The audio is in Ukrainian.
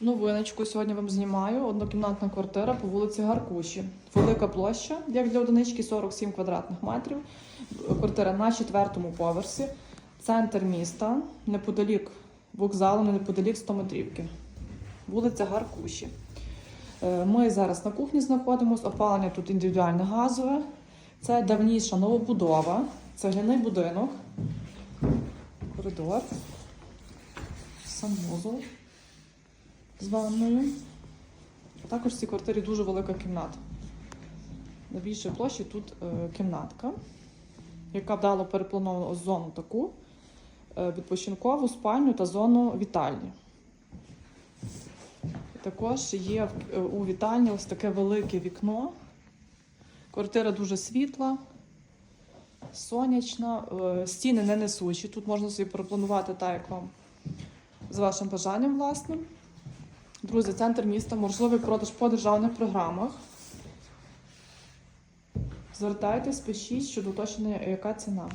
Новиночку сьогодні вам знімаю. Однокімнатна квартира по вулиці Гаркуші. Велика площа, як для одинички, 47 квадратних метрів. Квартира на четвертому поверсі. Центр міста, неподалік вокзалу, неподалік 100 метрівки. Вулиця Гаркуші. Е, Ми зараз на кухні знаходимося. Опалення тут індивідуальне газове. Це давніша новобудова, цегляний будинок, коридор, санвузол з ванною. Також в цій квартирі дуже велика кімната. На більшій площі тут е, кімнатка, яка вдало перепланована зону таку е, відпочинкову спальню та зону вітальні. Також є е, у вітальні ось таке велике вікно. Квартира дуже світла, сонячна, е, стіни не несучі. Тут можна собі пропланувати так, як вам з вашим бажанням, власне. Друзі, центр міста, можливий продаж по державних програмах. Звертайтесь, пишіть щодо уточнення, яка ціна.